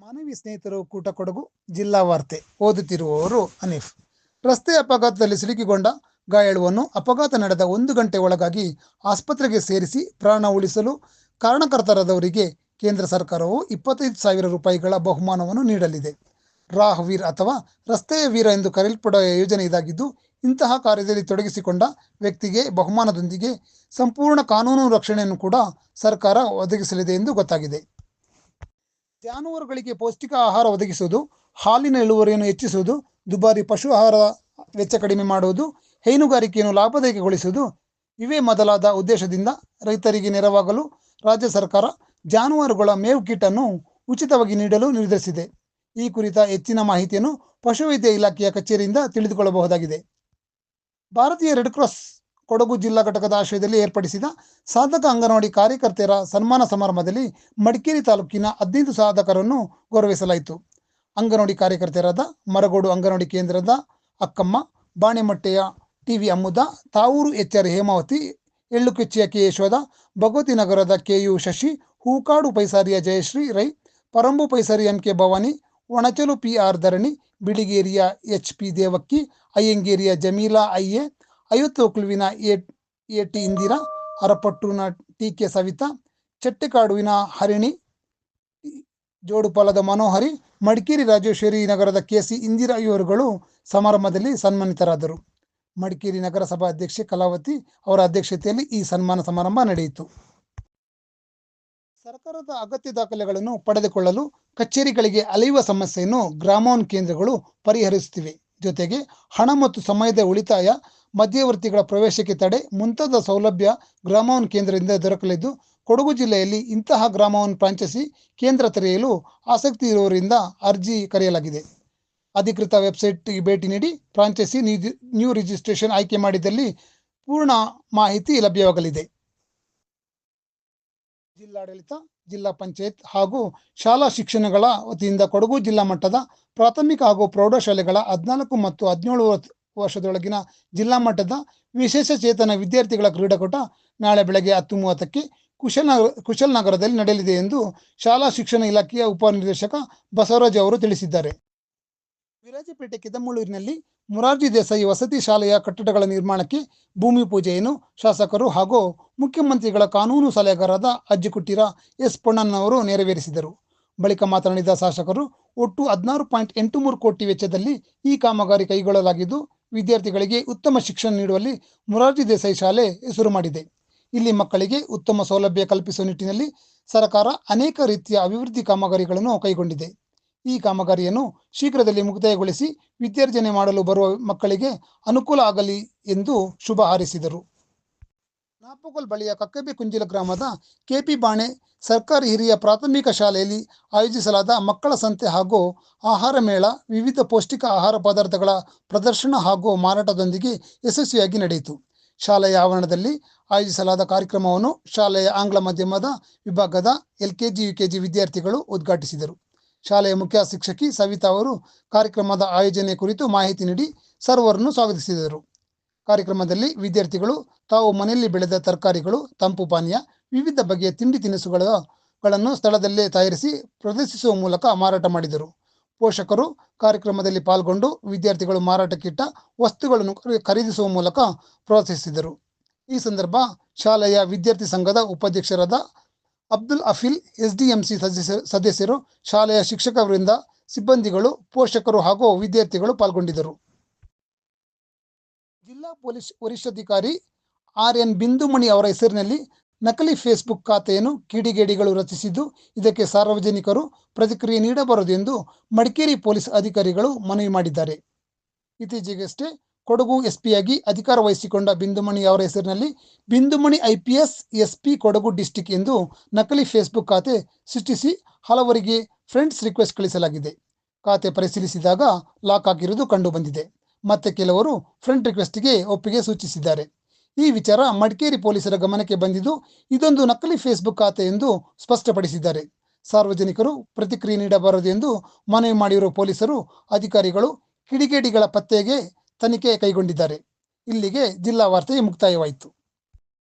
ಮಾನವಿ ಸ್ನೇಹಿತರು ಕೂಟ ಕೊಡಗು ಜಿಲ್ಲಾ ವಾರ್ತೆ ಓದುತ್ತಿರುವವರು ಅನೀಫ್ ರಸ್ತೆ ಅಪಘಾತದಲ್ಲಿ ಸಿಲುಕಿಕೊಂಡ ಗಾಯಾಳುವನ್ನು ಅಪಘಾತ ನಡೆದ ಒಂದು ಗಂಟೆ ಒಳಗಾಗಿ ಆಸ್ಪತ್ರೆಗೆ ಸೇರಿಸಿ ಪ್ರಾಣ ಉಳಿಸಲು ಕಾರಣಕರ್ತರಾದವರಿಗೆ ಕೇಂದ್ರ ಸರ್ಕಾರವು ಇಪ್ಪತ್ತೈದು ಸಾವಿರ ರೂಪಾಯಿಗಳ ಬಹುಮಾನವನ್ನು ನೀಡಲಿದೆ. ರಾಹ್ ವೀರ್ ಅಥವಾ ರಸ್ತೆಯ ವೀರ ಎಂದು ಕರೆಯಲ್ಪಡುವ ಯೋಜನೆ ಇದಾಗಿದ್ದು, ಇಂತಹ ಕಾರ್ಯದಲ್ಲಿ ತೊಡಗಿಸಿಕೊಂಡ ವ್ಯಕ್ತಿಗೆ ಬಹುಮಾನದೊಂದಿಗೆ ಸಂಪೂರ್ಣ ಕಾನೂನು ರಕ್ಷಣೆಯನ್ನು ಕೂಡ ಸರ್ಕಾರ ಒದಗಿಸಲಿದೆ ಎಂದು ಗೊತ್ತಾಗಿದೆ. ಜಾನುವಾರುಗಳಿಗೆ ಪೌಷ್ಟಿಕ ಆಹಾರ ಒದಗಿಸುವುದು, ಹಾಲಿನ ಇಳುವರಿಯನ್ನು ಹೆಚ್ಚಿಸುವುದು, ದುಬಾರಿ ಪಶು ಆಹಾರ ವೆಚ್ಚ ಕಡಿಮೆ ಮಾಡುವುದು, ಹೈನುಗಾರಿಕೆಯನ್ನು ಲಾಭದಾಯಕಗೊಳಿಸುವುದು ಇವೇ ಮೊದಲಾದ ಉದ್ದೇಶದಿಂದ ರೈತರಿಗೆ ನೆರವಾಗಲು ರಾಜ್ಯ ಸರ್ಕಾರ ಜಾನುವಾರುಗಳ ಮೇವು ಕಿಟ್ ಅನ್ನು ಉಚಿತವಾಗಿ ನೀಡಲು ನಿರ್ಧರಿಸಿದೆ. ಈ ಕುರಿತ ಹೆಚ್ಚಿನ ಮಾಹಿತಿಯನ್ನು ಪಶುವೈದ್ಯ ಇಲಾಖೆಯ ಕಚೇರಿಯಿಂದ ತಿಳಿದುಕೊಳ್ಳಬಹುದಾಗಿದೆ. ಭಾರತೀಯ ರೆಡ್ ಕ್ರಾಸ್ ಕೊಡಗು ಜಿಲ್ಲಾ ಘಟಕದ ಆಶ್ರಯದಲ್ಲಿ ಏರ್ಪಡಿಸಿದ ಸಾಧಕ ಅಂಗನವಾಡಿ ಕಾರ್ಯಕರ್ತೆಯರ ಸನ್ಮಾನ ಸಮಾರಂಭದಲ್ಲಿ ಮಡಿಕೇರಿ ತಾಲೂಕಿನ ಹದಿನೈದು ಸಾಧಕರನ್ನು ಗೌರವಿಸಲಾಯಿತು. ಅಂಗನವಾಡಿ ಕಾರ್ಯಕರ್ತೆಯರಾದ ಮರಗೋಡು ಅಂಗನವಾಡಿ ಕೇಂದ್ರದ Akkamma, ಬಾಣೆಮಟ್ಟೆಯ T V Ammuda Tavur H R Hemavathi, ಎಳ್ಳುಕೆಚ್ಚಿಯ K Yashoda, Bhagavathi ನಗರದ K U Shashi, Hookadu ಪೈಸಾರಿಯ Jayashree Rai, Parambu Paisari M K Bhavani, Onachalu P R Dharani, ಬಿಳಿಗೇರಿಯ H P Devakki, ಅಯ್ಯಂಗೇರಿಯ ಜಮೀಲಾ ಅಯ್ಯೆ ಐವತ್ತೊಕ್ಲುವಿನ ಎ ಎ ಟಿ ಇಂದಿರಾ ಅರಪಟ್ಟುನ ಟಿ ಕೆ ಸವಿತಾ, ಚಟ್ಟೆಕಾಡುವಿನ ಹರಿಣಿ, ಜೋಡುಪಾಲದ ಮನೋಹರಿ, ಮಡಿಕೇರಿ ರಾಜೇಶ್ವರಿ ನಗರದ ಕೆ ಸಿ ಇಂದಿರಾ ಇವರುಗಳು ಸಮಾರಂಭದಲ್ಲಿ ಸನ್ಮಾನಿತರಾದರು. ಮಡಿಕೇರಿ ನಗರಸಭಾ ಅಧ್ಯಕ್ಷೆ ಕಲಾವತಿ ಅವರ ಅಧ್ಯಕ್ಷತೆಯಲ್ಲಿ ಈ ಸನ್ಮಾನ ಸಮಾರಂಭ ನಡೆಯಿತು. ಸರ್ಕಾರದ ಅಗತ್ಯ ದಾಖಲೆಗಳನ್ನು ಪಡೆದುಕೊಳ್ಳಲು ಕಚೇರಿಗಳಿಗೆ ಅಲೆಯುವ ಸಮಸ್ಯೆಯನ್ನು ಗ್ರಾಮೋನ್ ಕೇಂದ್ರಗಳು ಪರಿಹರಿಸುತ್ತಿವೆ. ಜೊತೆಗೆ ಹಣ ಮತ್ತು ಸಮಯದ ಉಳಿತಾಯ, ಮಧ್ಯವರ್ತಿಗಳ ಪ್ರವೇಶಕ್ಕೆ ತಡೆ, ಮುಂತಾದ ಸೌಲಭ್ಯ ಗ್ರಾಮವನ್ ಕೇಂದ್ರದಿಂದ ದೊರಕಲಿದ್ದು, ಕೊಡಗು ಜಿಲ್ಲೆಯಲ್ಲಿ ಇಂತಹ ಗ್ರಾಮವನ್ನು ಫ್ರಾಂಚೈಸಿ ಕೇಂದ್ರ ತೆರೆಯಲು ಆಸಕ್ತಿ ಇರುವವರಿಂದ ಅರ್ಜಿ ಕರೆಯಲಾಗಿದೆ. ಅಧಿಕೃತ ವೆಬ್ಸೈಟ್ಗೆ ಭೇಟಿ ನೀಡಿ ಫ್ರಾಂಚೈಸಿ ನ್ಯೂ ರಿಜಿಸ್ಟ್ರೇಷನ್ ಆಯ್ಕೆ ಮಾಡಿದಲ್ಲಿ ಪೂರ್ಣ ಮಾಹಿತಿ ಲಭ್ಯವಾಗಲಿದೆ. ಜಿಲ್ಲಾಡಳಿತ, ಜಿಲ್ಲಾ ಪಂಚಾಯತ್ ಹಾಗೂ ಶಾಲಾ ಶಿಕ್ಷಣಗಳ ವತಿಯಿಂದ ಕೊಡಗು ಜಿಲ್ಲಾ ಮಟ್ಟದ ಪ್ರಾಥಮಿಕ ಹಾಗೂ ಪ್ರೌಢಶಾಲೆಗಳ ಹದಿನಾಲ್ಕು ಮತ್ತು ಹದಿನೇಳು ವರ್ಷದೊಳಗಿನ ಜಿಲ್ಲಾ ಮಟ್ಟದ ವಿಶೇಷ ಚೇತನ ವಿದ್ಯಾರ್ಥಿಗಳ ಕ್ರೀಡಾಕೂಟ ನಾಳೆ ಬೆಳಗ್ಗೆ ಹತ್ತು ಮೂವತ್ತಕ್ಕೆ ಕುಶಲನಗರ ಕುಶಲನಗರದಲ್ಲಿ ನಡೆಯಲಿದೆ ಎಂದು ಶಾಲಾ ಶಿಕ್ಷಣ ಇಲಾಖೆಯ ಉಪನಿರ್ದೇಶಕ ಬಸವರಾಜ್ ಅವರು ತಿಳಿಸಿದ್ದಾರೆ. ವಿರಾಜಪೇಟೆ ಕೆದಮುಳ್ಳೂರಿನಲ್ಲಿ ಮುರಾರ್ಜಿ ದೇಸಾಯಿ ವಸತಿ ಶಾಲೆಯ ಕಟ್ಟಡಗಳ ನಿರ್ಮಾಣಕ್ಕೆ ಭೂಮಿ ಪೂಜೆಯನ್ನು ಶಾಸಕರು ಹಾಗೂ ಮುಖ್ಯಮಂತ್ರಿಗಳ ಕಾನೂನು ಸಲಹೆಗಾರರಾದ ಅಜ್ಜಿಕುಟ್ಟಿರ ಎಸ್ ಪೊಣ್ಣನ್ನವರು ನೆರವೇರಿಸಿದರು. ಬಳಿಕ ಮಾತನಾಡಿದ ಶಾಸಕರು, ಒಟ್ಟು ಹದಿನಾರು ಪಾಯಿಂಟ್ ಎಂಟು ಮೂರು ಕೋಟಿ ವೆಚ್ಚದಲ್ಲಿ ಈ ಕಾಮಗಾರಿ ಕೈಗೊಳ್ಳಲಾಗಿದ್ದು, ವಿದ್ಯಾರ್ಥಿಗಳಿಗೆ ಉತ್ತಮ ಶಿಕ್ಷಣ ನೀಡುವಲ್ಲಿ ಮುರಾರ್ಜಿ ದೇಸಾಯಿ ಶಾಲೆ ಹೆಸರು ಮಾಡಿದೆ. ಇಲ್ಲಿ ಮಕ್ಕಳಿಗೆ ಉತ್ತಮ ಸೌಲಭ್ಯ ಕಲ್ಪಿಸುವ ನಿಟ್ಟಿನಲ್ಲಿ ಸರ್ಕಾರ ಅನೇಕ ರೀತಿಯ ಅಭಿವೃದ್ಧಿ ಕಾಮಗಾರಿಗಳನ್ನು ಕೈಗೊಂಡಿದೆ. ಈ ಕಾಮಗಾರಿಯನ್ನು ಶೀಘ್ರದಲ್ಲಿ ಮುಕ್ತಾಯಗೊಳಿಸಿ ವಿದ್ಯಾರ್ಜನೆ ಮಾಡಲು ಬರುವ ಮಕ್ಕಳಿಗೆ ಅನುಕೂಲ ಆಗಲಿ ಎಂದು ಶುಭ ಹಾರೈಸಿದರು. ನಾಪುಗಲ್ ಬಳಿಯ ಕಕ್ಕಬೆ ಕುಂಜಿಲ ಗ್ರಾಮದ ಕೆಪಿ ಬಾಣೆ ಸರ್ಕಾರಿ ಹಿರಿಯ ಪ್ರಾಥಮಿಕ ಶಾಲೆಯಲ್ಲಿ ಆಯೋಜಿಸಲಾದ ಮಕ್ಕಳ ಸಂತೆ ಹಾಗೂ ಆಹಾರ ಮೇಳ, ವಿವಿಧ ಪೌಷ್ಟಿಕ ಆಹಾರ ಪದಾರ್ಥಗಳ ಪ್ರದರ್ಶನ ಹಾಗೂ ಮಾರಾಟದೊಂದಿಗೆ ಯಶಸ್ವಿಯಾಗಿ ನಡೆಯಿತು. ಶಾಲೆಯ ಆವರಣದಲ್ಲಿ ಆಯೋಜಿಸಲಾದ ಕಾರ್ಯಕ್ರಮವನ್ನು ಶಾಲೆಯ ಆಂಗ್ಲ ಮಾಧ್ಯಮದ ವಿಭಾಗದ ಎಲ್ಕೆಜಿ, ಯುಕೆಜಿ ವಿದ್ಯಾರ್ಥಿಗಳು ಉದ್ಘಾಟಿಸಿದರು. ಶಾಲೆಯ ಮುಖ್ಯ ಶಿಕ್ಷಕಿ ಸವಿತಾ ಅವರು ಕಾರ್ಯಕ್ರಮದ ಆಯೋಜನೆ ಕುರಿತು ಮಾಹಿತಿ ನೀಡಿ ಸರ್ವರನ್ನು ಸ್ವಾಗತಿಸಿದರು. ಕಾರ್ಯಕ್ರಮದಲ್ಲಿ ವಿದ್ಯಾರ್ಥಿಗಳು, ತಾವು ಮನೆಯಲ್ಲಿ ಬೆಳೆದ ತರಕಾರಿಗಳು, ತಂಪು ಪಾನೀಯ, ವಿವಿಧ ಬಗೆಯ ತಿಂಡಿ ತಿನಿಸುಗಳನ್ನು ಸ್ಥಳದಲ್ಲೇ ತಯಾರಿಸಿ ಪ್ರದರ್ಶಿಸುವ ಮೂಲಕ ಮಾರಾಟ ಮಾಡಿದರು. ಪೋಷಕರು ಕಾರ್ಯಕ್ರಮದಲ್ಲಿ ಪಾಲ್ಗೊಂಡು ವಿದ್ಯಾರ್ಥಿಗಳು ಮಾರಾಟಕ್ಕಿಟ್ಟ ವಸ್ತುಗಳನ್ನು ಖರೀದಿಸುವ ಮೂಲಕ ಪ್ರೋತ್ಸಾಹಿಸಿದರು ಈ ಸಂದರ್ಭ ಶಾಲೆಯ ವಿದ್ಯಾರ್ಥಿ ಸಂಘದ ಉಪಾಧ್ಯಕ್ಷರಾದ ಅಬ್ದುಲ್ ಅಫಿಲ್, ಎಸ್ಡಿಎಂಸಿ ಸದಸ್ಯ ಸದಸ್ಯರು, ಶಾಲೆಯ ಶಿಕ್ಷಕ ವೃಂದ ಸಿಬ್ಬಂದಿಗಳು, ಪೋಷಕರು ಹಾಗೂ ವಿದ್ಯಾರ್ಥಿಗಳು ಪಾಲ್ಗೊಂಡಿದ್ದರು. ಜಿಲ್ಲಾ ಪೊಲೀಸ್ ವರಿಷ್ಠಾಧಿಕಾರಿ ಆರ್ ಎನ್ ಬಿಂದುಮಣಿ ಅವರ ಹೆಸರಿನಲ್ಲಿ ನಕಲಿ ಫೇಸ್ಬುಕ್ ಖಾತೆಯನ್ನು ಕಿಡಿಗೇಡಿಗಳು ರಚಿಸಿದ್ದು, ಇದಕ್ಕೆ ಸಾರ್ವಜನಿಕರು ಪ್ರತಿಕ್ರಿಯೆ ನೀಡಬಾರದು ಎಂದು ಮಡಿಕೇರಿ ಪೊಲೀಸ್ ಅಧಿಕಾರಿಗಳು ಮನವಿ ಮಾಡಿದ್ದಾರೆ. ಇತ್ತೀಚೆಗಷ್ಟೇ ಕೊಡಗು ಎಸ್ಪಿಯಾಗಿ ಅಧಿಕಾರ ವಹಿಸಿಕೊಂಡ ಬಿಂದುಮಣಿ ಅವರ ಹೆಸರಿನಲ್ಲಿ Bindumani I P S S P Kodagu district ಎಂದು ನಕಲಿ ಫೇಸ್ಬುಕ್ ಖಾತೆ ಸೃಷ್ಟಿಸಿ ಹಲವರಿಗೆ ಫ್ರೆಂಡ್ಸ್ ರಿಕ್ವೆಸ್ಟ್ ಕಳಿಸಲಾಗಿದೆ. ಖಾತೆ ಪರಿಶೀಲಿಸಿದಾಗ ಲಾಕ್ ಆಗಿರುವುದು ಕಂಡುಬಂದಿದೆ. ಮತ್ತೆ ಕೆಲವರು ಫ್ರೆಂಡ್ ರಿಕ್ವೆಸ್ಟ್ಗೆ ಒಪ್ಪಿಗೆ ಸೂಚಿಸಿದ್ದಾರೆ. ಈ ವಿಚಾರ ಮಡಿಕೇರಿ ಪೊಲೀಸರ ಗಮನಕ್ಕೆ ಬಂದಿದ್ದು ಇದೊಂದು ನಕಲಿ ಫೇಸ್ಬುಕ್ ಖಾತೆ ಎಂದು ಸ್ಪಷ್ಟಪಡಿಸಿದ್ದಾರೆ. ಸಾರ್ವಜನಿಕರು ಪ್ರತಿಕ್ರಿಯೆ ನೀಡಬಾರದು ಎಂದು ಮನವಿ ಮಾಡಿರುವ ಪೊಲೀಸರು ಅಧಿಕಾರಿಗಳು ಕಿಡಿಗೇಡಿಗಳ ಪತ್ತೆಗೆ ತನಿಖೆ ಕೈಗೊಂಡಿದ್ದಾರೆ. ಇಲ್ಲಿಗೆ ಜಿಲ್ಲಾ ವಾರ್ತೆ ಮುಕ್ತಾಯವಾಯಿತು.